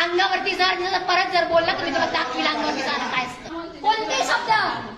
अंगावरती जर जर परत जर बोलला मी तुला दाखवी अंगावरती जाणं काय असतं. कोणते शब्द?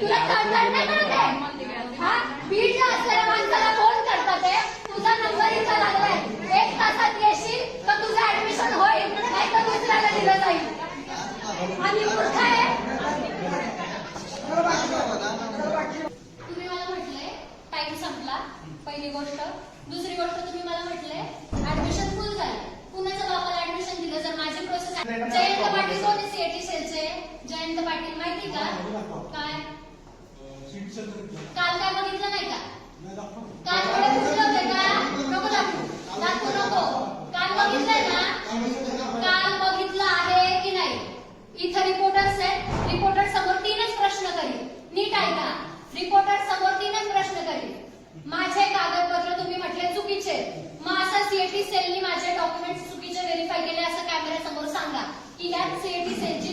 तुला तळतळ नाही करत हा? बीडला असलेल्या माणसाला फोन करतात तुझा नंबर इथं लागलाय. एक तासात येशील तर तुझं ऍडमिशन होईल. नाही तर दुसऱ्याला दिलं जाईल आणि मूर्ख आहे तुम्ही मला म्हटले टाइम संपला पहिली गोष्ट दुसरी गोष्ट तुम्ही मला म्हटले ऍडमिशन फुल झाले कुणाच्या बापाला ऍडमिशन दिलं जर माझी प्रोसेस जयंत पाटील कोण सीएटी सेलचे जयंत पाटील माहिती का काय काल काय बघितलं नाही का काल थोडे पुसले होते का नको दाखवू दाखवू नको काल बघितलंय ना काल बघितलं आहे की नाही इथं रिपोर्टर्स आहेत रिपोर्टर समोर तीनच प्रश्न करील नीट ऐका रिपोर्टर समोर तीनच प्रश्न करील माझे कागदपत्र तुम्ही म्हटले चुकीचे मग असं सीएटी सेलनी माझे डॉक्युमेंट चुकीचे व्हेरीफाय केले असं कॅमेरा समोर सांगा की यात सीएटी सेलची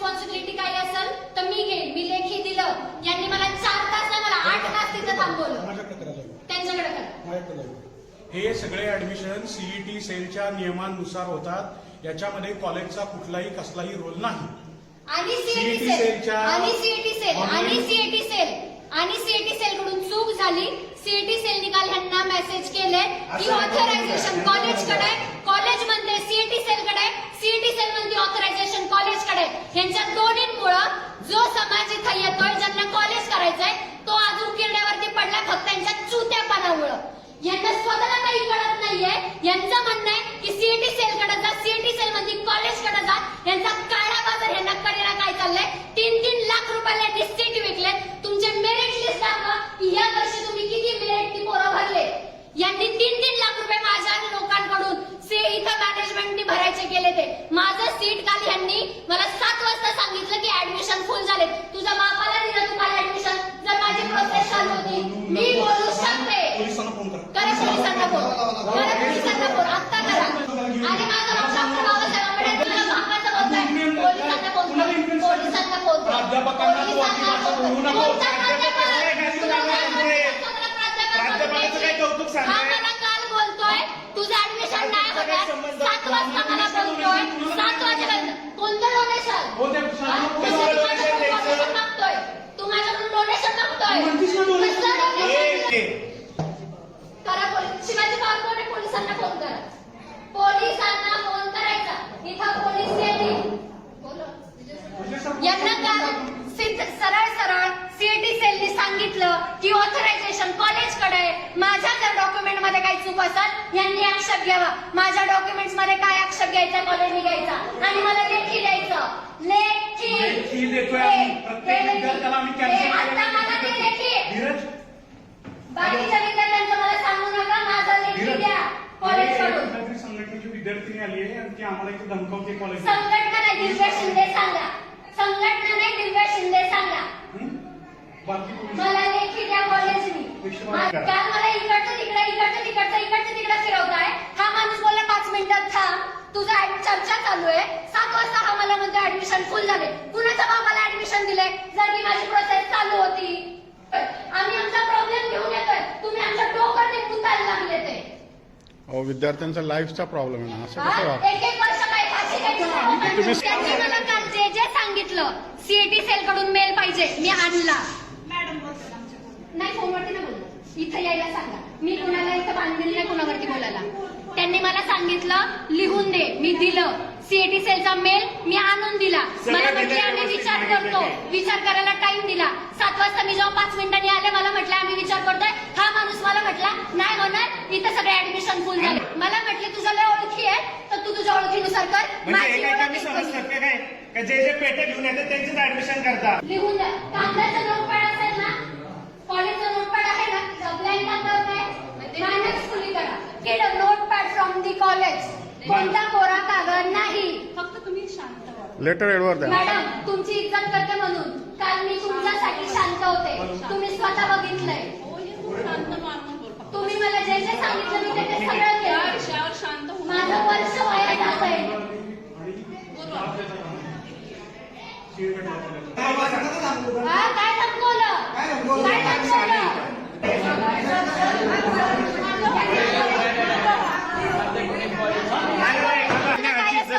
रिस्पॉन्सिबिलिटी काही असेल तर मी घेईन. मी लेखी दिलं. यांनी मला चार तास नाही मला आठ तास तिथं थांबवलं. त्यांच्याकडे हे सगळे ऍडमिशन सीईटी सेलच्या नियमानुसार होतात. याच्यामध्ये कॉलेजचा कुठलाही कसलाही रोल नाही. आणि सीएटी CET सेल. सेलच्या- आणि सीएटी सेल. आणि सीएटी सेल. आणि सीएटी सेल कडून चूक झाली सीएटी सेल निकाल ह्यांना मेसेज केले. की ऑथरायझेशन कॉलेजकडे कॉलेज म्हणते सीएटी सेल कडे सीएटी सेल म्हणते ऑथरायझेशन कॉलेजकडे यांच्या दोन्हीमुळं जो समाज इथं येतोय ज्यांना कॉलेज करायचंय तो आज उकिरड्यावरती पडलाय फक्त त्यांच्या चुत्यापणामुळं. यांना स्वतःला काही कळत नाहीये. यांचं म्हणणं आहे की सीएटी सेल कडे जा सीएटी सेल मध्ये कॉलेजकडे जा. यांचा काळा बाजार यांना कडेला काय चाललंय. तीन तीन लाख रुपयाला यांनी सीट विकले तुमचे मेरिट लिस्ट दाखवा की या वर्षी तुम्ही किती मेरिट पोरं भरले यांनी तीन तीन लाख रुपये माझ्या लोकांकडून से इथं मॅनेजमेंटनी भरायचे केले ते माझं सीट काल यांनी मला सात वाजता सांगितलं की ऍडमिशन फुल झाले. तुझ्या बापाला दिलं तू काल ऍडमिशन जर माझी प्रोसेस चालू होती मी बोलू शकते. पोलिसांना फोन करा. करा पोलिसांना फोन करा पोलिसांना फोन आत्ता करा. आणि माझं डॉक्टर बाबासाहेब आंबेडकर तुला बापाचं बोलतोय. पोलिसांना फोन कर पोलिसांना फोन कर? हा बोलतोय. तुझं ऍडमिशन नाही संबंध? सात वाजता मला बोलतोय. सात कोणतं डोनेशन हो, ते माझ्याकडून डोनेशन मागतोय? करा पोलीस. शिवाजी पार्कवर पोलिसांना फोन करा. पोलिसांना फोन करायचा. इथं पोलीस यांना सिद्ध सरळ सरळ सीएटी सेलनी सांगितलं की ऑथरायझेशन कॉलेजकडे माझ्या जर डॉक्युमेंटमध्ये काही चूक असेल यांनी आक्षेप घ्यावा. माझ्या डॉक्युमेंट्स घ्यायचा कॉलेजने घ्यायचा. आणि मला लेखी द्यायचं. लेखी. लेखी देतोय आम्ही. प्रत्येक विद्यार्थ्याला आम्ही cancel आता करायला मला ते लेखी. धीरज. बाकीच्या विद्यार्थ्यांचं मला सांगू नका. माझा लेखी धीरज. द्या. कॉलेजकडून कुठल्यातरी संघटनेची विद्यार्थिनी आली आहे आणि ती आम्हाला इथे धमकावते कॉलेज संघटना नाही दिव्या शिंदे सांगा. संघटना नाही दिव्या शिंदे सांगा. बाकी पोलीस मला लेखी द्या कॉलेजनी करा. काल मला इकडचं तिकडे इकडचं तिकडचं इकडचं तिकडे फिरवताय. हा माणूस बोलला पाच मिनिटात थांब. तुझा चर्चा चालू आहे. सात वाजता हा मला म्हणतो ऍडमिशन फुल झाले. कुणाच्या बाबाला ऍडमिशन दिले जर की माझी प्रोसेस चालू होती आम्ही आमचा प्रॉब्लेम घेऊन येतोय. तुम्ही आमच्या डोकं लागले ते. अहो विद्यार्थ्यांचा लाईफचा प्रॉब्लेम आहे ना. असं कसं हा? एक एक वर्ष काय फाशी त्यांनी मला काल जे जे सांगितलं सीएटी सेल कडून मेल पाहिजे मी आणला. नाही फोनवरती नाही बोलत. इथं यायला सांगा. मी कुणाला इथं बांधलेलं नाही कुणावरती बोलायला. त्यांनी मला सांगितलं लिहून दे मी दिलं. सीएटी सेलचा मेल मी आणून दिला. मला म्हटले आम्ही विचार करतो. विचार करायला टाइम दिला. सात वाजता मी जेव्हा पाच मिनिटांनी आले मला म्हटलं आम्ही विचार करतोय. हा माणूस मला म्हटला नाही होणार. इथं सगळे ऍडमिशन फुल झाले. मला म्हटले तुझ्या लय ओळखी आहे तर तू तुझ्या ओळखीनुसार कर. म्हणजे माझी जे जे पेटे घेऊन येतात त्यांचेच ऍडमिशन लिहून कागदाचं नोटपॅड असेल ना कॉलेजचं नोटपॅड आहे ना ब्लँक कागदावर काय मायनस फुली करा get a notepad from the college कोणता कोरा कागद नाही. फक्त तुम्ही शांत व्हा. लेटर एडवर द्या. मॅडम तुमची इज्जत करते म्हणून. काल मी तुमच्यासाठी शांत होते. तुम्ही स्वतः बघितलंय. हो, तुम्ही मला जे जे सांगितलं मी ते सगळं केलं. विषयावर शांत माझं वर्ष वाया जात आहे. हा काय धमकवलं काय धमकवलं तुला